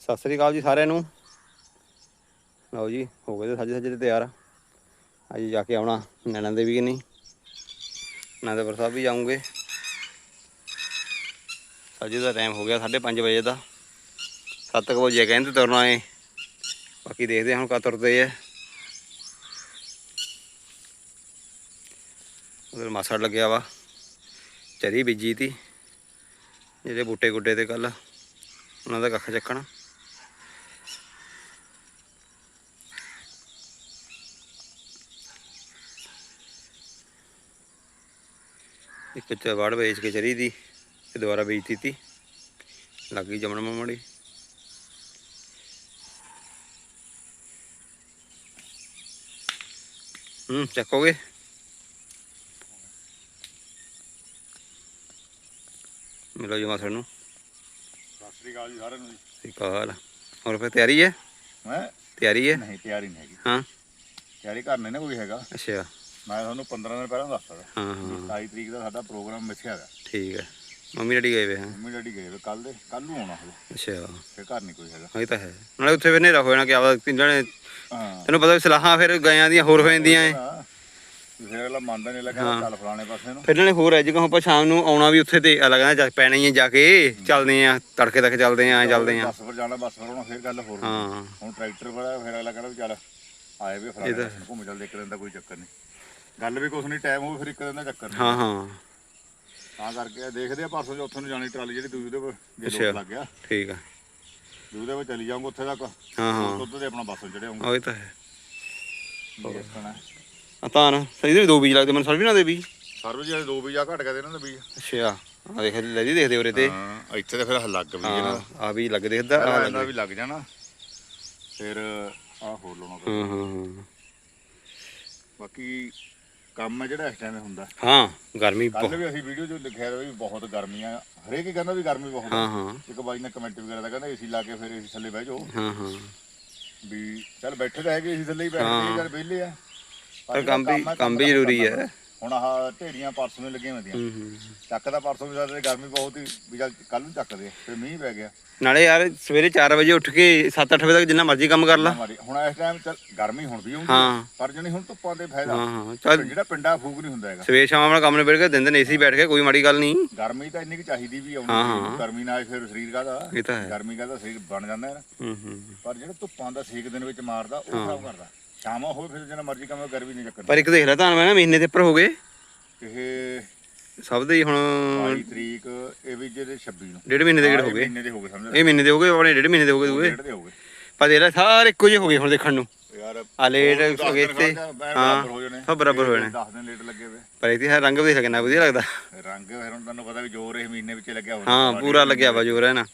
ਸਤਿ ਸ੍ਰੀ ਅਕਾਲ ਜੀ ਸਾਰਿਆਂ ਨੂੰ। ਲਓ ਜੀ, ਹੋ ਗਏ ਤੇ ਸੱਜੇ ਸੱਜੇ ਤੇ ਤਿਆਰ ਅੱਜ ਜਾ ਕੇ ਆਉਣਾ ਨੈਣਾ ਦੇਵੀ ਕਿ ਨਹੀਂ ਆਨੰਦਪੁਰ ਸਾਹਿਬ ਵੀ ਜਾਉਂਗੇ ਸੱਜੇ ਦਾ ਟਾਈਮ ਹੋ ਗਿਆ 5:30 ਵਜੇ ਦਾ। 7 ਵਜੇ ਕਹਿੰਦੇ ਤੁਰਨਾ ਏ। ਬਾਕੀ ਦੇਖਦੇ ਹੁਣ ਕਦ ਤੁਰਦੇ ਆ। ਉਧਰ ਮਾਸੜ ਲੱਗਿਆ ਵਾ। ਚਰੀ ਬੀਜੀ ਤੀ। ਜਿਹੜੇ ਬੂਟੇ ਗੁੱਡੇ ਤੇ ਕੱਲ ਉਹਨਾਂ ਦਾ ਕੱਖ ਚੱਕਣਾ। ਚ ਵੜ ਵੇਚ ਕੇ ਚਰੀ ਦੀ ਤੇ ਦੁਬਾਰਾ ਵੇਚਤੀ ਤੀ ਲੱਗ ਗਈ ਜਮਣ ਮਮੜੀ ਹੂੰ ਚੱਕੋਗੇ? ਮਿਲੋ ਜੀ ਮਾਸੜ ਨੂੰ। ਸਤਿ ਸ੍ਰੀ ਅਕਾਲ ਜੀ ਸਾਰਿਆਂ ਨੂੰ ਜੀ। ਠੀਕ ਹਾਲ ਹੋਰ ਫਿਰ ਤਿਆਰੀ ਹੈ? ਮੈਂ ਤਿਆਰੀ ਹੈ? ਨਹੀਂ ਤਿਆਰੀ ਨਹੀਂ ਹੈਗੀ। ਹਾਂ। ਤਿਆਰੀ ਘਰ ਨਹੀਂ ਨਾ ਕੋਈ ਹੈਗਾ। ਅੱਛਾ। ਮੈਂ ਤੁਹਾਨੂੰ 15 ਦਿਨ ਪਹਿਲਾਂ ਦੱਸਦਾ ਹਾਂ ਹਾਂ 27 ਤਰੀਕ ਦਾ ਸਾਡਾ ਪ੍ਰੋਗਰਾਮ ਮਿੱਥਿਆ ਹੈਗਾ ਠੀਕ ਹੈ। ਮੰਮੀ ਡੈਡੀ ਗਏ ਵੇ ਹਾਂ। ਮੰਮੀ ਡੈਡੀ ਗਏ ਕੱਲ ਦੇ ਕੱਲ ਨੂੰ ਆਉਣਾ ਹਲੇ ਅੱਛਾ। ਫਿਰ ਘਰ ਨਹੀਂ ਕੋਈ ਹੈਗਾ। ਹਾਂ ਇਹ ਤਾਂ ਹੈ। ਨਾਲੇ ਉੱਥੇ ਵੀ ਹਨੇਰਾ ਹੋ ਜਾਣਾ ਕਿ ਆਵਾ ਨੇ ਤੈਨੂੰ ਪਤਾ ਵੀ ਸਲਾਹਾਂ ਫਿਰ ਗਾਇਆਂ ਦੀਆਂ ਹੋਰ ਹੋ ਜਾਂਦੀਆਂ ਹਾਂ। ਫਿਰ ਅਗਲਾ ਮੰਨਦਾ ਨਹੀਂ ਲੱਗਾ ਚੱਲ ਫਲਾਣੇ ਪਾਸੇ ਨੂੰ। ਫਿਰ ਨਾਲੇ ਹੋਰ ਹੈ ਜਿਵੇਂ ਆਪਾਂ ਸ਼ਾਮ ਨੂੰ ਆਉਣਾ ਵੀ ਉੱਥੇ ਤੇ ਲੱਗਦਾ ਜਾ ਪੈਣਾ ਹੀ ਜਾ ਕੇ ਚੱਲਦੇ ਆ ਤੜਕੇ ਤੱਕ ਚੱਲਦੇ ਆ ਚੱਲਦੇ ਆ। ਬੱਸ ਪਰ ਜਾਣਾ ਬੱਸ ਪਰ ਆਉਣਾ ਫਿਰ ਗੱਲ ਹੋਰ ਹਾਂ। ਹੁਣ ਟਰੈਕਟਰ ਪਰ ਫਿਰ ਅਗਲਾ ਕਹਿੰਦਾ ਵੀ ਚੱਲ ਆਏ ਵੀ ਫਲਾਣੇ ਘੁੰਮ ਚੱਲਦੇ ਇੱਕ ਦਿਨ ਦਾ ਕੋਈ ਚੱਕਰ ਨਹੀਂ ਗੱਲ ਵੀ ਕੁਛ ਨਹੀਂ ਟਾਈਮ ਹੋਵੇ ਫਿਰ ਇੱਕ ਦਿਨ ਦਾ ਚੱਕਰ ਹਾਂ ਹਾਂ। ਤਾਂ ਕਰਕੇ ਦੇਖਦੇ ਆ ਪਰਸੋਂ ਉੱਥੋਂ ਨੂੰ ਜਾਣੀ ਟਰਾਲੀ ਜਿਹੜੀ ਦੂਜੀ ਦੇ ਜੇ। ਲੋਕ ਲੱਗ ਗਿਆ। ਠੀਕ ਆ। ਦੂਜੇ ਦੇ ਚਲੀ ਜਾਊਂਗਾ ਉੱਥੇ ਤੱਕ। ਹਾਂ ਹਾਂ। ਦੁੱਧ ਦੇ ਆਪਣਾ ਬੱਸ ਚੜੇ ਆਉਂਗਾ ਉਹ ਇਹ ਤਾਂ ਹੈ। ਦੇਖਣਾ। ਆ ਤਾਂ ਨਾ ਸਹੀ ਦੇ ਵੀ ਦੋ ਬੀਜ ਲੱਗਦੇ ਮੈਨੂੰ ਸਰਵੀ ਨਾ ਦੇ ਵੀ ਸਰਵ ਜੀ ਦੋ ਬੀਜਾ ਘਟ ਗਏ ਇਹਨਾਂ ਦੇ ਬੀਜ। ਅੱਛਾ ਆ ਦੇਖ ਲੈ ਜੀ ਦੇਖਦੇ ਉਰੇ ਤੇ। ਹਾਂ ਇੱਥੇ ਤੇ ਫਿਰ ਲੱਗ ਵੀ ਇਹਨਾਂ ਆ ਵੀ ਲੱਗ ਦੇਖਦਾ ਆ ਇਹਨਾਂ ਵੀ ਲੱਗ ਜਾਣਾ। ਫਿਰ ਆਹ ਹੋਰ ਲਾਉਣਾ। ਹਾਂ ਹਾਂ। ਬਾਕੀ ਕੰਮ ਹੈ ਜਿਹੜਾ ਇਸ ਟਾਈਮ ਹੁੰਦਾ। ਹਾਂ ਗਰਮੀ ਕੱਲ ਬਹੁਤ ਵੀ ਅਸੀਂ ਵੀਡੀਓ 'ਚ ਲਿਖਿਆ ਵੀ ਬਹੁਤ ਗਰਮੀ ਆ। ਹਰੇਕ ਹੀ ਕਹਿੰਦਾ ਵੀ ਗਰਮੀ ਬਹੁਤ ਹਾਂ ਆ। ਹਾਂ ਇੱਕ ਬਾਈ ਨੇ ਕਮੈਂਟ ਵਗੈਰਾ ਦਾ ਕਹਿੰਦਾ ਏਸੀ ਲਾ ਕੇ ਫਿਰ ਏਸੀ ਥੱਲੇ ਬਹਿ ਜਾਓ। ਹਾਂ ਹਾਂ। ਵੀ ਚੱਲ ਬੈਠੇ ਤਾਂ ਹੈਗੇ ਏਸੀ ਥੱਲੇ ਹੀ ਬੈਠੇ। ਚੱਲ ਵਿਹਲੇ ਆ। ਪਰ ਕੰਮ ਵੀ ਕੰਮ ਵੀ ਜ਼ਰੂਰੀ ਹੈ। ਹੁਣ ਆਹ ਢੇੜੀਆਂ ਪਰਸੋਂ ਨੂੰ ਲੱਗੀਆਂ ਹੁੰਦੀਆਂ। ਹੂੰ ਹੂੰ ਚੱਕ ਦਾ ਪਰਸੋਂ ਵੀ ਸਾਡੇ ਗਰਮੀ ਬਹੁਤ ਹੀ ਵੀ ਕੱਲ ਨੂੰ ਚੱਕਦੇ ਆ, ਫਿਰ ਮੀਂਹ ਪੈ ਗਿਆ। ਨਾਲੇ ਯਾਰ ਸਵੇਰੇ 4 ਵਜੇ ਉੱਠ ਕੇ 7-8 ਵਜੇ ਤੱਕ ਜਿੰਨਾ ਮਰਜ਼ੀ ਕੰਮ ਕਰ ਲਾ। ਹੁਣ ਇਸ ਟਾਈਮ ਚੱਲ ਗਰਮੀ ਹੁਣ ਵੀ ਆਉਂਦੀ ਹਾਂ। ਹੈ, ਪਰ ਜਣੀ ਹੁਣ ਧੁੱਪਾਂ ਦੇ ਫਾਇਦਾ। ਹਾਂ ਹਾਂ ਚੱਲ ਜਿਹੜਾ ਪਿੰਡਾ ਫੂਕ ਨਹੀਂ ਹੁੰਦਾ ਹੈਗਾ। ਸਵੇਰ ਸ਼ਾਮ ਆਪਣਾ ਕੰਮ ਨਿਬੜ ਕੇ ਦਿੰਦੇ ਨੇ ਏਸੀ ਬੈਠ ਕੇ ਕੋਈ ਮਾੜੀ ਗੱਲ ਨਹੀਂ। ਗਰਮੀ ਤਾਂ ਇੰਨੀ ਕਿ ਚਾਹੀਦੀ ਵੀ ਆਉਣੀ ਹਾਂ, ਚਾਹੀਦੀ। ਹਾਂ। ਗਰਮੀ ਨਾਲ ਫਿਰ ਸਰੀਰ ਕਾਹਦਾ? ਇਹ ਤਾਂ ਹੈ। ਗਰਮੀ ਕਾਹਦਾ? ਸਰੀਰ ਬਣ ਜਾਂਦਾ ਹੈ ਨਾ। ਹੂੰ ਹੂੰ ਪਰ ਜਿਹੜਾ ਧੁੱਪਾਂ ਦਾ ਸੇਕ ਦਿਨ ਵਿੱਚ ਮਾਰਦਾ ਉਹ ਖਰਾਬ ਕਰਦਾ। ਸ਼ਾਮਾਂ ਹੋਵੇ ਫਿਰ ਜਿੰਨਾ ਮਰਜ਼ੀ ਕੰਮ ਗਰਮੀ ਨਹੀਂ ਚੱਕਰ। ਪਰ ਇੱਕ ਦੇਖ ਲੈ ਤਾਂ ਮੈਂ ਨਾ ਮਹੀਨੇ ਦੇ ਉੱਪਰ ਹੋ ਗਏ। ਇਹ ਸਭ ਦੇ ਹੀ ਹੁਣ 22 ਤਰੀਕ ਇਹ ਵੀ ਜਿਹੜੇ 26 ਨੂੰ। ਡੇਢ ਮਹੀਨੇ ਦੇ ਗੇੜ ਹੋ ਗਏ? ਮਹੀਨੇ ਦੇ ਹੋ ਗਏ ਸਮਝ ਇਹ ਮਹੀਨੇ ਦੇ ਹੋ ਗਏ ਆਪਣੇ ਡੇਢ ਮਹੀਨੇ ਦੇ ਹੋ ਗਏ ਦੂਏ। ਡੇਢ ਦੇ ਹੋ ਗਏ। ਪਰ ਦੇਖ ਲੈ ਸਾਰੇ ਇੱਕੋ ਜਿਹੇ ਹੋ ਗਏ ਹੁਣ ਦੇਖਣ ਨੂੰ। ਯਾਰ ਆ ਲੇਟ ਹੋ ਗਏ ਤੇ ਹਾਂ, ਸਭ ਬਰਾਬਰ ਹੋ ਜਾਣੇ। 10 ਦਿਨ ਲੇਟ ਲੱਗੇ ਵੇ। ਪਰ ਇਹਦੀ ਰੰਗ ਵੀ ਦੇਖ ਕਿੰਨਾ ਵਧੀਆ ਲੱਗਦਾ। ਰੰਗ ਫਿਰ ਹੁਣ ਤੁਹਾਨੂੰ ਪਤਾ ਵੀ ਜ਼ੋਰ ਇਹ ਮਹੀਨੇ ਵਿੱਚ ਲੱਗਿਆ ਹੋਣਾ ਹਾਂ ਪੂਰਾ ਲੱਗਿਆ ਵਾ ਜੋਰ ਹੈ ਨਾ।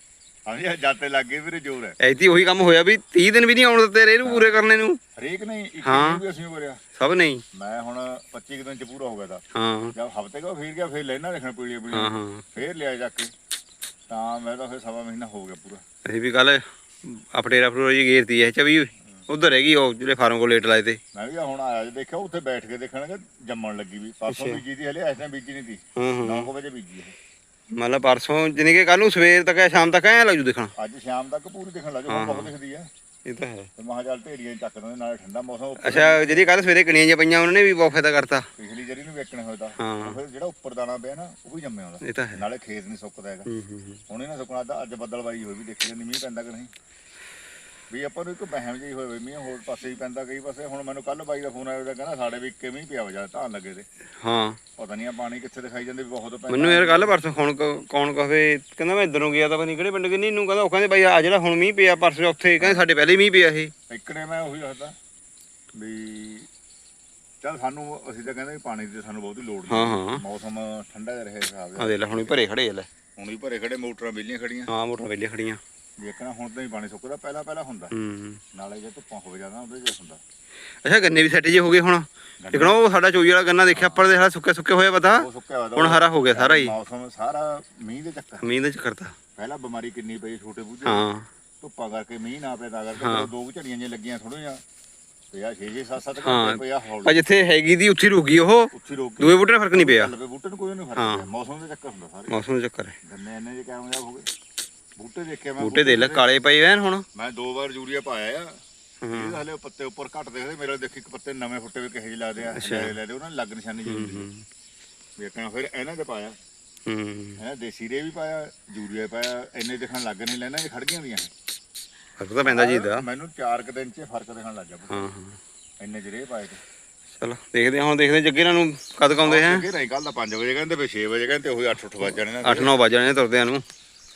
ਹਾਂਜੀ ਜਾਤੇ ਲੱਗੇ ਵੀਰੇ ਜ਼ੋਰ ਹੈ। ਐਤੀ ਉਹੀ ਕੰਮ ਹੋਇਆ ਵੀ 30 ਦਿਨ ਵੀ ਨਹੀਂ ਆਉਣ ਦਿੱਤੇ ਰੇ ਨੂੰ ਪੂਰੇ ਕਰਨੇ ਨੂੰ। ਹਰੇਕ ਨੇ ਇੱਕ ਹਾਂ। ਵੀ ਅਸੀਂ ਕਰਿਆ। ਸਭ ਨਹੀਂ ਮੈਂ ਹੁਣ 25 ਕੁ ਦਿਨ ਚ ਪੂਰਾ ਹੋ ਗਿਆ ਤਾਂ। ਹਾਂ। ਜਦ ਹਫ਼ਤੇ ਕੋ ਫੇਰ ਗਿਆ ਫੇਰ ਲੈਣਾ ਦੇਖਣ ਪੀਲੀਆਂ ਹਾਂ ਹਾਂ। ਫੇਰ ਲਿਆ ਜਾ ਕੇ। ਤਾਂ ਮੈਂ ਤਾਂ ਫੇਰ ਸਵਾ ਮਹੀਨਾ ਹੋ ਗਿਆ ਪੂਰਾ। ਅਸੀਂ ਵੀ ਕੱਲ ਅਪਡੇਰਾ ਫਰੋ ਜੀ ਗੇਰਤੀ ਐ ਚਵੀ ਉਧਰ ਹੈਗੀ ਉਹ ਜਿਹੜੇ ਫਾਰਮ ਕੋਲ ਲੇਟ ਲਾਏ ਤੇ। ਮੈਂ ਵੀ ਹੁਣ ਆਇਆ ਜੇ ਦੇਖਿਆ ਉੱਥੇ ਬੈਠ ਕੇ ਦੇਖਣਗੇ ਜੰਮਣ ਲੱਗੀ ਵੀ। ਪਰਸੋਂ ਬੀਜੀ ਦੀ ਹਲੇ ਐਸ ਬੀਜੀ ਨਹੀਂ ਦੀ ਹਾਂ 9 ਵਜੇ ਬੀਜੀ ਇਹ। ਮਤਲਬ ਪਰਸੋਂ ਜਾਣੀ ਕਿ ਕੱਲ ਨੂੰ ਸਵੇਰ ਤੱਕ ਜਾਂ ਸ਼ਾਮ ਤੱਕ ਐ ਲੱਗ ਜੂ ਦੇਖਣਾ। ਅੱਜ ਸ਼ਾਮ ਤੱਕ ਪੂਰੀ ਦਿਖਣ ਲੱਗ ਹੁਣ ਬਹੁਤ ਦਿਖਦੀ ਹੈ ਇਹ ਤਾਂ ਹੈ। ਤੇ ਮਹਾਂ ਚੱਲ ਢੇੜੀਆਂ ਹੀ ਚੱਕ ਦਿੰਦੇ ਨਾਲੇ ਠੰਡਾ ਮੌਸਮ ਉੱਪਰ ਅੱਛਾ ਜਿਹੜੀ ਕੱਲ ਸਵੇਰੇ ਕਣੀਆਂ ਜਿਹੀਆਂ ਪਈਆਂ ਉਹਨਾਂ ਨੇ ਵੀ ਬਹੁਤ ਫਾਇਦਾ ਕਰਤਾ। ਪਿਛਲੀ ਜਰੀ ਨੂੰ ਵੇਚਣੇ ਹੋਏ ਤਾਂ ਫਿਰ ਜਿਹੜਾ ਉੱਪਰ ਦਾਣਾ ਪਿਆ ਨਾ ਉਹ ਵੀ ਜੰਮਿਆ ਆਉਂਦਾ ਇਹ ਤਾਂ ਹੈ। ਨਾਲੇ ਖੇਤ ਨਹੀਂ ਸੁੱਕਦਾ ਹੈਗਾ। ਹੁਣ ਇਹਨਾਂ ਸੁੱਕਣਾ ਤਾਂ ਅੱਜ ਬੱਦਲਵਾਈ ਹੋਈ ਵੀ ਦੇਖੀ ਜਾਂਦੀ ਮੀਂਹ ਪੈਂਦਾ ਕਿ ਨਹੀਂ? ਵੀ ਆਪਾਂ ਨੂੰ ਇੱਕ ਬਹਿਮ ਜਿਹੀ ਹੋਏ ਵੀ ਮੀਂਹ ਹੋਰ ਪਾਸੇ ਵੀ ਪੈਂਦਾ ਕਈ ਪਾਸੇ। ਹੁਣ ਮੈਨੂੰ ਕੱਲ ਬਾਈ ਦਾ ਫੋਨ ਆਇਆ ਉਹਦਾ ਕਹਿੰਦਾ ਸਾਡੇ ਵੀ ਇੱਕੇ ਮੀਂਹ ਪਿਆ ਵਜਾ ਧਾਨ ਲੱਗੇ ਤੇ। ਹਾਂ। ਪਤਾ ਨਹੀਂ ਆ ਪਾਣੀ ਕਿੱਥੇ ਦਿਖਾਈ ਜਾਂਦੇ ਵੀ ਬਹੁਤ ਪੈਂਦਾ। ਮੈਨੂੰ ਯਾਰ ਕੱਲ ਪਰਸੋਂ ਹੁਣ ਕੌਣ ਕਹਵੇ ਕਹਿੰਦਾ ਮੈਂ ਇਧਰੋਂ ਗਿਆ ਤਾਂ ਪਤਾ ਨਹੀਂ ਕਿਹੜੇ ਪਿੰਡ ਕਿੰਨੀ ਨੂੰ ਕਹਿੰਦਾ ਉਹ ਕਹਿੰਦੇ ਬਾਈ ਆ ਜਿਹੜਾ ਹੁਣ ਮੀਂਹ ਪਿਆ ਪਰਸੋਂ ਉੱਥੇ ਕਹਿੰਦੇ ਸਾਡੇ ਪਹਿਲੇ ਮੀਂਹ ਪਿਆ ਇਹ। ਇੱਕੜੇ ਮੈਂ ਉਹੀ ਦੱਸਦਾ ਵੀ ਚੱਲ ਸਾਨੂੰ ਅਸੀਂ ਤਾਂ ਕਹਿੰਦੇ ਵੀ ਪਾਣੀ ਦੀ ਸਾਨੂੰ ਬਹੁਤੀ ਲੋੜ ਹਾਂ ਨਹੀਂ। ਹਾਂ ਮੌਸਮ ਠੰਡਾ ਜਿਹਾ ਰਹੇ ਹਿਸਾਬ ਆ ਦਾ ਦੇ ਲੈ ਹੁਣ ਵੀ ਭਰੇ ਖੜੇ ਆ ਲੈ। ਹੁਣ ਵੀ ਭਰੇ ਖੜੇ ਮੋਟਰਾਂ ਬਿਜਲੀਆਂ ਖੜੀਆਂ। ਹਾਂ ਮੋਟਰ ਵੇਲੇ ਖੜੀਆਂ। ਦੇਖਣਾ ਹੁਣ ਤਾਂ ਹੀ ਪਾਣੀ ਸੁੱਕਦਾ ਪਹਿਲਾਂ ਪਹਿਲਾਂ ਹੁੰਦਾ। ਹੂੰ। ਨਾਲੇ ਜੇ ਧੁੱਪਾਂ ਹੋਵੇ ਜਾਂਦਾ ਉਹਦੇ ਚ ਹੁੰਦਾ। ਅੱਛਾ ਗੰਨੇ ਵੀ ਸੈੱਟ ਜੇ ਹੋ ਗਏ ਹੁਣ। ਦੇਖਣਾ ਉਹ ਸਾਡਾ ਚੋਈ ਵਾਲਾ ਗੰਨਾ ਦੇਖਿਆ ਆਪਾਂ ਦੇ ਸਾਰਾ ਸੁੱਕੇ ਸੁੱਕੇ ਹੋਇਆ ਪਤਾ? ਉਹ ਸੁੱਕਿਆ ਹੋਇਆ ਤਾਂ ਹੁਣ ਹਰਾ ਹੋ ਗਿਆ ਸਾਰਾ ਹੀ। ਮੌਸਮ ਸਾਰਾ ਮੀਂਹ ਦੇ ਚੱਕਰ। ਮੀਂਹ ਦੇ ਚੱਕਰ ਤਾਂ। ਪਹਿਲਾਂ ਬਿਮਾਰੀ ਕਿੰਨੀ ਪਈ ਛੋਟੇ ਬੂਝੇ ਹਾਂ। ਧੁੱਪਾਂ ਕਰਕੇ ਮੀਂਹ ਨਾ ਪਿਆ ਤਾਂ ਕਰਕੇ ਦੋ ਕੁ ਝੜੀਆਂ ਜਿਹੀਆਂ ਲੱਗੀਆਂ ਥੋੜੀਆਂ ਪਿਆ 6 6 7 7 ਹਾਂ। ਘੰਟੇ ਪਿਆ ਪਰ ਹੌਲੀ ਜਿੱਥੇ ਹੈਗੀ ਦੀ ਉੱਥੇ ਰੁਕ ਗਈ ਉਹ। ਦੂਏ ਬੂਟੇ ਫ਼ਰਕ ਨਹੀਂ ਪਿਆ। ਬੂਟੇ ਨੂੰ ਕੋਈ ਨਹੀਂ ਫ਼ਰਕ ਮੌਸਮ ਦੇ ਚੱਕਰ ਹੁੰਦਾ ਸਾਰੇ। ਮੌਸਮ ਦਾ ਚੱਕਰ ਹੈ। ਗੰਨੇ ਇੰਨੇ ਜੇ ਕਾਮਯਾਬ ਹੋ ਗਏ? ਬੂਟੇ ਦੇਖੇ ਮੈਂ ਬੂਟੇ ਦੇ ਲੈ ਕਾਲੇ ਪਏ ਐਨ ਹੁਣ। ਮੈਂ ਦੋ ਵਾਰ ਯੂਰੀਆ ਪਾਇਆ ਆ। ਹੂੰ। ਇਹ ਹਲੇ ਪੱਤੇ ਉੱਪਰ ਘੱਟ ਦੇਖਦੇ ਮੇਰੇ ਦੇਖੀ ਇੱਕ ਪੱਤੇ ਨਵੇਂ ਫੁੱਟੇ ਵੀ ਕਿਹੋ ਜਿਹੇ ਲੱਗਦੇ ਆ। ਲੈ ਲੈ ਉਹਨਾਂ ਲੱਗ ਨਿਸ਼ਾਨੀ ਜੀ ਹੂੰ ਵੇਖਣਾ ਫਿਰ ਇਹਨਾਂ ਦੇ ਪਾਇਆ। ਹੂੰ। ਇਹਨਾਂ ਦੇਸੀ ਰੇ ਵੀ ਪਾਇਆ ਯੂਰੀਆ ਪਾਇਆ ਇੰਨੇ ਦਿਖਣ ਲੱਗ ਨਹੀਂ ਲੈਣਾ ਇਹ ਖੜ ਗਈਆਂ ਦੀਆਂ ਫ਼ਰਕ ਤਾਂ ਪੈਂਦਾ ਜੀ ਦਾ ਮੈਨੂੰ 4 ਕੁ ਦਿਨ ਚ ਫ਼ਰਕ ਦਿਖਣ ਲੱਗ ਗਿਆ। ਹਾਂ ਹਾਂ। ਇੰਨੇ ਜਿਹੜੇ ਪਾਏ ਤੇ। ਚਲੋ ਦੇਖਦੇ ਹਾਂ ਹੁਣ ਦੇਖਦੇ ਹਾਂ ਜੱਗੇ ਇਹਨਾਂ ਨੂੰ ਕਦ ਕਾਉਂਦੇ ਹੈ। ਕਿ ਨਹੀਂ ਕੱਲ ਦਾ 5 ਵਜੇ ਕਹਿੰਦੇ ਫਿਰ 6 ਵਜੇ ਕਹਿੰਦੇ ਉਹੀ 8 8 ਵਜ ਜਾਣੇ ਨਾ। 8-9 ਵਜ ਜਾਣੇ ਤੁਰਦਿਆਂ ਨੂੰ।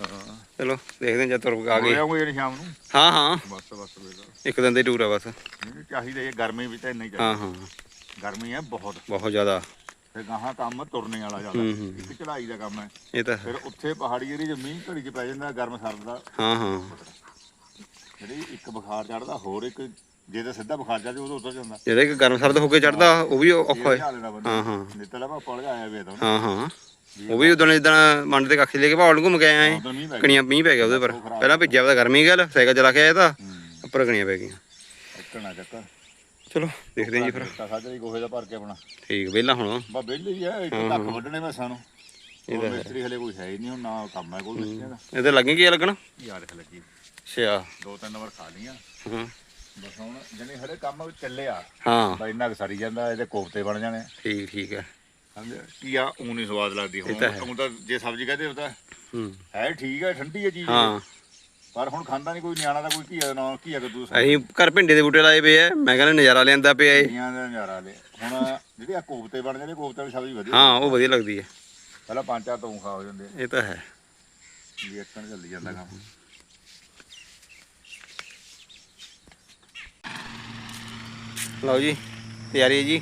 ਹਾਂ ਚਲੋ ਦੇਖਦੇ ਹਾਂ ਜਦ ਤੁਰ ਆ ਗਏ। ਆਉਂਗੇ ਜਿਹੜੀ ਸ਼ਾਮ ਨੂੰ? ਹਾਂ ਹਾਂ। ਬਸ ਬਸ ਵੇਲਾ ਇੱਕ ਦਿਨ ਦੀ ਟੂਰ ਆ ਬਸ। ਨਹੀਂ ਚਾਹੀਦਾ ਇਹ ਗਰਮੀ ਵੀ ਤਾਂ ਇੰਨਾ ਹੀ ਹਾਂ ਚਾਹੀਦਾ ਹਾਂ। ਗਰਮੀ ਹੈ ਬਹੁਤ। ਬਹੁਤ ਜ਼ਿਆਦਾ। ਫਿਰ ਗਾਹਾਂ ਕੰਮ ਤੁਰਨੇ ਵਾਲਾ ਜ਼ਿਆਦਾ। ਹੂੰ, ਹੂੰ। ਇੱਕ ਚੜਾਈ ਦਾ ਕੰਮ ਹੈ। ਇਹ ਤਾਂ ਹੈ। ਫਿਰ ਉੱਥੇ ਪਹਾੜੀ ਏਰੀਏ 'ਚ ਮੀਂਹ ਘੜੀ 'ਚ ਪੈ ਜਾਂਦਾ ਗਰਮ ਸਰਦ ਦਾ। ਹਾਂ ਹਾਂ। ਜਿਹੜੀ ਇੱਕ ਬੁਖਾਰ ਚੜਦਾ ਹੋਰ ਇੱਕ ਜੇ ਤਾਂ ਸਿੱਧਾ ਬੁਖਾਰ ਚੜ ਜਾਵੇ ਉਦੋਂ ਉਤਰ ਜਾਂਦਾ। ਜਿਹੜਾ ਇੱਕ ਗਰਮ ਸਰਦ ਹੋ ਕੇ ਚੜਦਾ ਉਹ ਵੀ ਔਖਾ ਹੈ। ਇਹ ਲੈਣਾ ਬੰਦਾ। ਹਾਂ ਹਾਂ। ਨਿੱਤਲਾ ਭਾ ਪੜ ਆਇਆ ਵੇ ਤਾਂ। ਹਾਂ ਹਾਂ। ਉਹ ਵੀ ਉਦੋਂ ਜਿੱਦਾਂ ਮੰਡ ਦੇ ਕੱਖ ਲੈ ਕੇ ਨੂੰ ਘੁੰਮ ਕੇ ਆਇਆ ਏ ਉਦੋਂ ਨਹੀਂ ਪੈ ਗਿਆ ਕਣੀਆਂ ਮੀਂਹ ਪੈ ਗਿਆ ਉਹਦੇ ਪਰ। ਪਹਿਲਾਂ ਭਿੱਜਿਆ ਵਾ ਗਰਮੀ ਗੱਲ ਸਾਈਕਲ ਚਲਾ ਕੇ ਆਇਆ ਤਾਂ ਹੂੰ। ਉੱਪਰ ਕਣੀਆਂ ਪੈ ਗਈਆਂ। ਇੱਕਣਾ ਚੱਕਰ ਚਲੋ ਦੇਖਦੇ ਹਾਂ ਜੀ ਫਿਰ। ਸਾਜਰੀ ਗੋਹੇ ਦਾ ਭਰ ਕੇ ਆਪਣਾ। ਠੀਕ ਵਿਹਲਾ ਹੁਣ। ਬਾ ਵਿਹਲੇ ਹੀ ਆ ਇੱਕ ਕੱਖ ਵੱਢਣੇ ਮੈਂ ਸਾਨੂੰ ਇਹ ਮਿਸਤਰੀ ਹਲੇ ਕੋਈ ਹੈ ਹੀ ਨਹੀਂ ਹੁਣ ਨਾ ਕੰਮ ਹੈ ਕੋਈ ਮਿਸਤਰੀ ਦਾ। ਇਹਦੇ ਲੱਗੇ ਕੀ ਲੱਗਣਾ? ਯਾਰ ਦੇਖ ਲੱਗੀ। ਅੱਛਾ। ਦੋ ਤਿੰਨ ਵਾਰ ਖਾ ਲੀਆਂ ਹਾਂ। ਬਸ ਹੁਣ ਜਣੇ ਹਲੇ ਕੰਮ ਚੱਲਿਆ ਹਾਂ। ਬਾ ਇੰਨਾ ਸਰੀ ਜਾਂਦਾ ਇਹਦੇ ਕੋਫਤੇ ਬਣ ਜਾਣੇ। ਠੀਕ ਠੀਕ ਹੈ। ਸਮਝ ਕੀ ਆ ਊਂ ਨਹੀਂ ਸਵਾਦ ਲੱਗਦੀ ਹੁਣ ਤਾਂ ਹੈ। ਊਂ ਤਾਂ ਜੇ ਸਬਜ਼ੀ ਕਹਦੇ ਉਹ ਤਾਂ ਹੂੰ। ਹੈ ਠੀਕ ਹੈ ਠੰਡੀ ਹੈ ਚੀਜ਼। ਹਾਂ। ਪਰ ਹੁਣ ਖਾਂਦਾ ਨਹੀਂ ਕੋਈ ਨਿਆਣਾ ਦਾ ਕੋਈ ਘੀਆ ਨਾ ਘੀਆ ਕੱਦੂ ਅਸੀਂ ਘਰ ਭਿੰਡੇ ਦੇ ਬੂਟੇ ਲਾਏ ਪਏ ਆ। ਮੈਂ ਕਹਿੰਦਾ ਨਜ਼ਾਰਾ ਲੈਂਦਾ ਪਿਆ ਏ ਸਬਜ਼ੀਆਂ ਦਾ ਨਜ਼ਾਰਾ ਲੈ ਹੁਣ ਜਿਹੜੇ ਆ ਕੋਫਤੇ ਬਣ ਜਾਂਦੇ ਕੋਫਤੇ ਦੀ ਸਬਜ਼ੀ ਵਧੀਆ ਹਾਂ ਉਹ ਵਧੀਆ ਲੱਗਦੀ ਹੈ ਪਹਿਲਾਂ ਪੰਜ ਚਾਰ ਤੋਂ ਖਾ ਹੋ ਜਾਂਦੇ ਇਹ ਤਾਂ ਹੈ। ਵੀ ਇੱਕਣ ਚੱਲੀ ਜਾਂਦਾ ਕੰਮ। ਲਓ ਜੀ ਤਿਆਰੀ ਹੈ ਜੀ।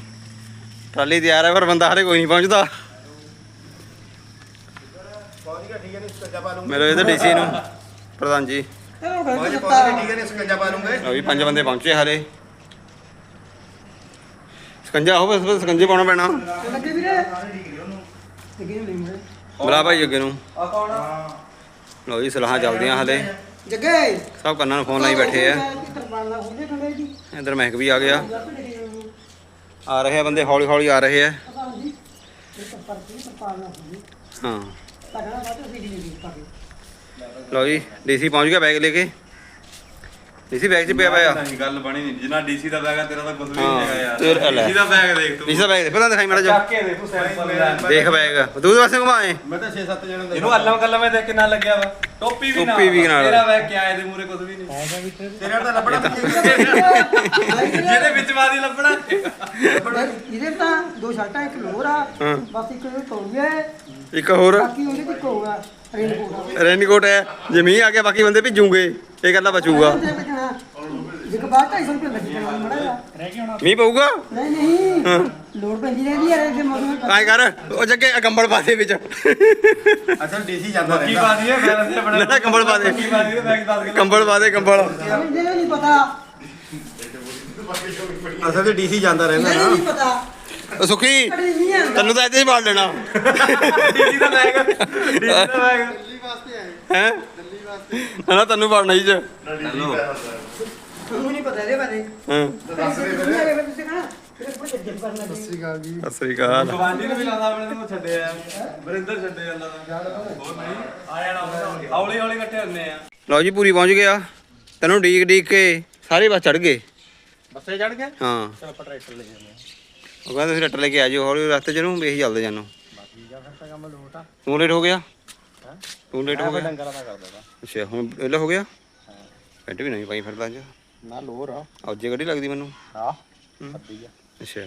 ਟਰਾਲੀ ਤਿਆਰ ਹੈ ਪਰ ਬੰਦਾ ਹਾਲੇ ਕੋਈ ਨਹੀਂ ਪਹੁੰਚਦਾ। ਮੇਰੇ ਇਹਦੇ ਡੀਸੀ ਨੂੰ ਪ੍ਰਧਾਨ ਜੀ। ਜੀ ਪੰਜ ਬੰਦੇ ਪਹੁੰਚੇ ਹਾਲੇ ਸਕੰਜਾ ਹੋ ਬਸ ਸਕੰਜੇ ਪਾਉਣਾ ਪੈਣਾ। ਬੁਲਾ ਭਾਈ ਅੱਗੇ ਨੂੰ। ਲਓ ਜੀ ਸਲਾਹਾਂ ਚੱਲਦੀਆਂ ਹਾਲੇ ਜੱਗੇ। ਸਭ ਕੰਨਾਂ ਨੂੰ ਫੋਨ ਲਾਈ ਬੈਠੇ ਆ। ਇਧਰ ਮਹਿਕ ਵੀ ਆ ਗਿਆ। ਆ ਰਹੇ ਆ ਬੰਦੇ ਹੌਲੀ ਹੌਲੀ ਆ ਰਹੇ ਆ। ਹਾਂ। ਲਓ ਜੀ ਡੀਸੀ ਪਹੁੰਚ ਗਿਆ ਬੈਗ ਲੈ ਕੇ। ਡੀਸੀ ਬੈਗ 'ਚ ਪਿਆ ਪਿਆ ਨਹੀਂ ਗੱਲ ਬਣੀ ਨਹੀਂ। ਜਿੰਨਾ ਡੀਸੀ ਦਾ ਬੈਗ ਆ ਤੇਰਾ ਤਾਂ ਕੁਝ ਵੀ ਨਹੀਂ ਹੈਗਾ ਯਾਰ। ਤੇਰਾ ਲੈ। ਡੀਸੀ ਦਾ ਬੈਗ ਦੇਖ ਤੂੰ। ਡੀਸੀ ਦਾ ਬੈਗ ਦੇ ਪਹਿਲਾਂ ਦਿਖਾਈ ਮਾੜਾ ਜਿਹਾ। ਚੱਕ ਕੇ ਦੇਖ ਤੂੰ ਸੈਂਪਲ ਦੇਖ ਬੈਗ। ਤੂੰ ਦੇ ਪਾਸੇ ਘੁਮਾਏ। ਮੈਂ ਤਾਂ 6-7 ਜਣੇ ਇਹਨੂੰ ਅੱਲਮ ਕੱਲਮ ਦੇਖ ਕੇ ਨਾ ਲੱਗਿਆ ਵਾ। ਟੋਪੀ ਵੀ ਟੋਪੀ ਵੀ ਨਾਲ। ਤੇਰਾ ਬੈਗ ਕਿਆ ਇਹਦੇ ਮੂਰੇ ਕੁਝ ਵੀ ਨਹੀਂ। ਤੇਰਾ ਤਾਂ ਲੱਭਣਾ ਜਿਹਦੇ ਵਿੱਚ ਬਾਦੀ ਲੱਭਣਾ। ਇਹਦੇ ਤਾਂ ਦੋ ਸ਼ਰਟਾਂ ਇੱਕ ਲੋਰ ਆ ਹਾਂ। ਬਸ ਇੱਕ ਤੌਲੀਆ ਹੈ। ਇੱਕ ਹੋਰ। ਬਾਕੀ ਉਹਦੇ ਤੇ ਹੋਊਗਾ ਰੇਨਕੋਟ ਰੈਨਕੋਟ ਹੈ। ਜੇ ਮੀਂਹ ਆ ਗਿਆ ਬਾਕੀ ਬੰਦੇ ਭਿੱਜੂਗੇ। ਇਹ ਗੱਲਾਂ ਬਚੂਗਾ। ਜਿਕ ਬਾਅਦ 250 ਰੁਪਏ ਲੱਗ ਜਾਣਾ ਮੜਾ ਮੀਂਹ ਪਊਗਾ? ਨਹੀਂ ਨਹੀਂ। ਲੋੜ ਪੈਂਦੀ ਰਹਿੰਦੀ ਹੈ ਇਹਦੇ ਮੌਸਮ ਕਾਇ ਕਰ ਉਹ ਜੱਗੇ ਆਹ ਕੰਬਲ ਪਾ ਦੇ ਵਿੱਚ। ਅਸਲ ਡੀਸੀ ਜਾਂਦਾ ਕੀ ਬਾਦੀ ਹੈ ਬੈਲੈਂਸ ਤੇ ਬਣਾ ਨਾ, ਕੰਬਲ ਪਾ ਦੇ। ਕੀ ਬਾਦੀ ਹੈ ਬੈਗ 10 ਕਿਲੋ ਕੰਬਲ ਪਾ ਦੇ ਕੰਬਲ। ਨਹੀਂ ਪਤਾ। ਅਸਲ ਤੇ ਡੀਸੀ ਜਾਂਦਾ ਇਹਦੇ ਨਹੀਂ ਪਤਾ। ਉਹ ਸੁਖੀ ਅੜੇ ਨਹੀਂ ਤੈਨੂੰ ਤਾਂ ਇੱਥੇ ਹੀ ਬਾੜ ਲੈਣਾ ਡੀਸੀ ਦਾ ਬੈਗ ਡੀਸੀ ਦਾ ਬੈਗ ਹੈ? ਨਾ ਨਾ ਤੈਨੂੰ ਬਾੜਨਾ ਹੀ ਚ। ਤੁਹਾਨੂੰ ਨਹੀਂ ਪਤਾ ਇਹਦੇ ਬਾਰੇ। ਹਾਂ। ਦੱਸ ਦੇ ਫਿਰ ਤੁਸੀਂ ਕਹਣਾ ਫਿਰ ਕੋਈ ਜੱਜ ਕਰਨਾ ਸਤਿ ਸ੍ਰੀ ਅਕਾਲ। ਜੀ ਸਤਿ ਸ੍ਰੀ ਅਕਾਲ। ਗਵਾਂਢੀ ਨੂੰ ਵੀ ਲਾਦਾ ਆਪਣੇ ਨੂੰ ਛੱਡਿਆ ਵਰਿੰਦਰ ਛੱਡੇ ਜਾਂਦਾ ਹੋਰ ਨਹੀਂ ਆ ਜਾਣਾ ਹੌਲੀ ਹੌਲੀ ਇਕੱਠੇ ਹੁੰਨੇ ਆ ਲਓ ਜੀ ਪੂਰੀ ਪਹੁੰਚ ਗਿਆ ਤੈਨੂੰ ਡੀਕ ਡੀਕ ਕੇ ਸਾਰੇ ਬਸ ਚੜ ਗਏ। ਬੱਸੇ ਚੜ ਗਏ? ਹਾਂ। ਚਲ ਆਪਾਂ ਟਰੈਕਟਰ ਲੈ ਜਾਂਦੇ ਆ ਉਹ ਕਹਿੰਦੇ ਤੁਸੀਂ ਰੱਟ ਲੈ ਕੇ ਆ ਜਾਓ ਹੌਲੀ ਰਸਤੇ ਚ ਨੂੰ ਵੇਖ ਚੱਲਦੇ ਜਾਨੋ ਤਾਂ ਕੰਮ ਲੋਟ ਹੋ ਗਿਆ? ਤੂੰ ਲੇਟ ਹੋ ਗਿਆ? ਅੱਛਾ ਹੁਣ ਵੇਲਾ ਹੋ ਗਿਆ? ਬੈਠ ਵੀ ਨਹੀਂ ਪਾਈ ਫਿਰਦਾ ਅੱਜ। ਨਾ ਲੋਰ ਆ। ਔਜੇ ਗੱਡੀ ਲੱਗਦੀ ਮੈਨੂੰ। ਹਾਂ ਅੱਧੀ ਆ। ਅੱਛਾ।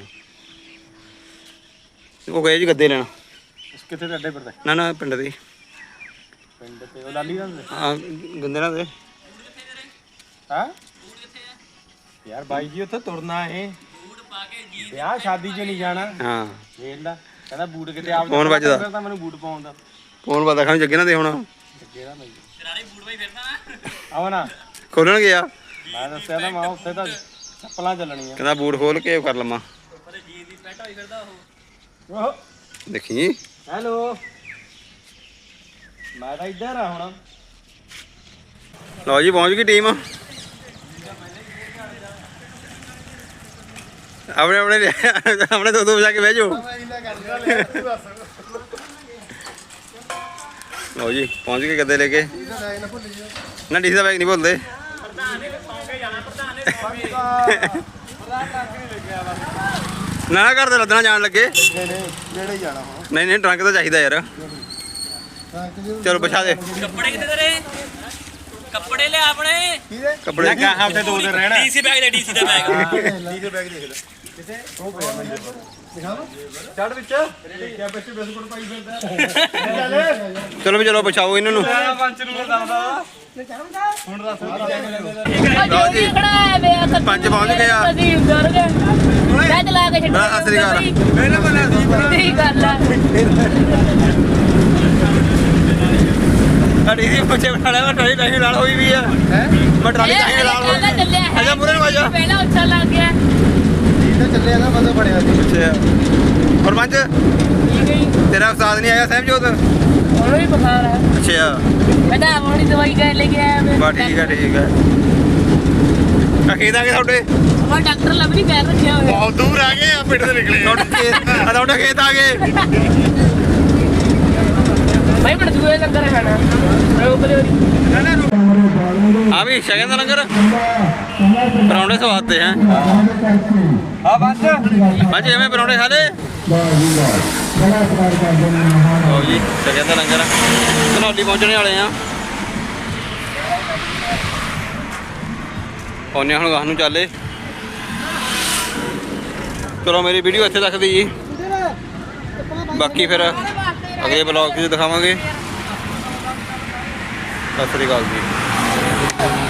ਉਹ ਗਏ ਜੀ ਗੱਦੇ ਲੈਣ। ਇਸ ਕਿੱਥੇ ਤੇ ਅੱਡੇ ਪਰ ਤੇ? ਨਾ ਨਾ ਪਿੰਡ ਦੇ। ਪਿੰਡ ਤੇ ਉਹ ਲਾਲੀ ਦਾ ਹਾਂ ਗੰਦੇ ਨਾ ਦੇ। ਹਾਂ? ਯਾਰ ਬਾਈ ਜੀ ਉੱਥੇ ਤੁਰਨਾ ਏ। ਵਿਆਹ ਸ਼ਾਦੀ 'ਚ ਨਹੀਂ ਜਾਣਾ। ਹਾਂ। ਵੇਖ ਲੈ ਕਹਿੰਦਾ ਬੂਟ ਕਿਤੇ ਆਪ ਕੌਣ ਵੱਜਦਾ? ਤਾਂ ਮੈਨੂੰ ਬੂਟ ਪਾਉਣ ਦਾ। ਫੋਨ ਪਤਾ ਖਾਣ ਜੱਗੇ ਨਾ ਦੇ ਹੁਣ। ਕਿਹੜਾ ਬਾਈ ਤੇਰਾਰੇ ਬੂਟ ਬਾਈ ਫਿਰਦਾ ਆਵਾ ਨਾ। ਖੋਲਣ ਗਿਆ ਮੈਂ ਦੱਸਿਆ ਤਾਂ ਮੈਂ ਉੱਥੇ ਤਾਂ ਚੱਪਲਾਂ ਚੱਲਣੀਆਂ। ਕਹਿੰਦਾ ਬੂਟ ਖੋਲ ਕੇ ਉਹ ਕਰ ਲਵਾਂ। ਓਹ। ਦੇਖੀ? ਜੀ ਹੈਲੋ। ਮੈਂ ਤਾਂ ਇੱਧਰ ਆ ਹੁਣ। ਲਓ ਜੀ ਪਹੁੰਚ ਗਈ ਟੀਮ। ਆਪਣੇ ਆਪਣੇ ਆਪਣੇ ਦੋ ਦੋ ਵਜਾ ਕੇ ਬਹਿ ਜਾਓ। ਲਓ ਜੀ ਪਹੁੰਚ ਗਏ ਗੱਦੇ ਲੈ ਕੇ। ਨਾ ਡੀਸੀ ਦਾ ਬੈਗ ਨਹੀਂ ਭੁੱਲਦੇ। ਨਾ ਨਾ ਘਰ ਦੇ ਲੱਦਣਾ ਜਾਣ ਲੱਗੇ। ਨੇੜੇ ਜਾਣਾ ਹੁਣ ਨਹੀਂ ਨਹੀਂ ਟਰੰਕ ਤਾਂ ਚਾਹੀਦਾ ਯਾਰ। ਚਲੋ ਵਿਛਾ ਦੇ। ਕੱਪੜੇ ਕਿੱਥੇ ਤੇਰੇ? ਕੱਪੜੇ ਲੈ ਆਪਣੇ। ਕੱਪੜੇ ਕਹਾਂ ਉੱਥੇ ਦੋ ਦਿਨ ਰਹਿਣਾ। ਡੀਸੀ ਬੈਗ ਲੈ ਡੀਸੀ ਦਾ ਬੈਗ। ਚੜ ਵਿੱਚ। ਦੇਖਿਆ ਪਿੱਛੇ ਬਿਸਕੁਟ ਪਾਈ ਫਿਰਦਾ। ਚਲੋ ਵੀ ਚਲੋ ਵਿਛਾਓ ਇਹਨਾਂ। ਨੂੰ ਪੰਜ ਨੂੰ ਦੱਸਦਾ ਲਓ ਜੀ ਪੰਜ ਪਹੁੰਚ ਗਏ ਆ। ਮੈਂ ਚਲਾ ਕੇ ਛੱਡ ਬੜਾ ਸਤਿ ਸ੍ਰੀ ਮੇਰੇ ਕੋਲ ਸੀ ਗੱਲ ਆ ਸਾਡੀ ਸੀ ਪੁੱਛੇ ਬਣਾ ਲਿਆ, ਮੈਂ ਨਾਲ ਹੋਈ ਵੀ ਆ। ਹੈ ਮੈਂ ਟਰਾਲੀ ਨਾਲ ਹੋਈ ਅੱਛਾ ਮੂਹਰੇ ਨੂੰ ਪਹਿਲਾਂ ਉੱਚਾ ਲੱਗ ਗਿਆ ਤਾਂ ਚੱਲੇ ਨਾ ਬੰਦਾ ਬੜਿਆ ਸੀ ਅੱਛਾ ਸਰਪੰਚ ਤੇਰਾ ਉਸਤਾਦ ਨਹੀਂ ਆਇਆ ਸਹਿਬਜੋਤ? ਉਹਨੂੰ ਵੀ ਬੁਖਾਰ ਹੈ। ਅੱਛਾ। ਮੈਂ ਤਾਂ ਆਪਣੀ ਦਵਾਈ ਕਰ ਲੈ ਕੇ ਆਇਆ ਮੈਂ ਬਾ ਠੀਕ ਹੈ ਠੀਕ ਹੈ ਆ ਖੇਤ ਆ ਗਏ ਤੁਹਾਡੇ? ਉਹ ਡਾਕਟਰ ਲੱਭਣੀ ਕਹਿ ਰੱਖਿਆ ਹੋਇਆ। ਬਹੁਤ ਦੂਰ ਆ ਗਏ ਆ ਪਿੰਡ ਦੇ ਨਿਕਲੇ। ਤੁਹਾਡੇ ਖੇਤ ਆ ਤੁਹਾਡੇ ਖੇਤ ਆ ਗਏ? ਭਾਈ ਬੜਾ ਦੂਏ ਲੰਗਰ ਖਾਣਾ। ਰੋਕ ਲਿਓ ਆ ਵੀ ਸ਼ਗਨ ਦਾ ਲੰਗਰ? ਪਰੌਂਠੇ ਸਵਾਦ ਤੇ ਹੈ। ਆ ਬਸ। ਅੱਜ ਐਵੇਂ ਪਰੌਂਠੇ ਖਾ ਲਏ ਲਓ ਜੀ ਸ਼ਗਨ ਦਾ ਲੰਗਰ ਧਨੌਲੀ ਪਹੁੰਚਣੇ ਵਾਲੇ ਆ। ਉਹਨੇ ਹੁਣ ਗਾਹ ਨੂੰ ਚੱਲੇ। ਚਲੋ ਮੇਰੀ ਵੀਡੀਓ ਇੱਥੇ ਤੱਕ ਦੀ ਜੀ। ਬਾਕੀ ਫਿਰ ਅਗਲੇ ਬਲੌਗ 'ਚ ਦਿਖਾਵਾਂਗੇ। ਸਤਿ ਸ੍ਰੀ ਅਕਾਲ ਜੀ।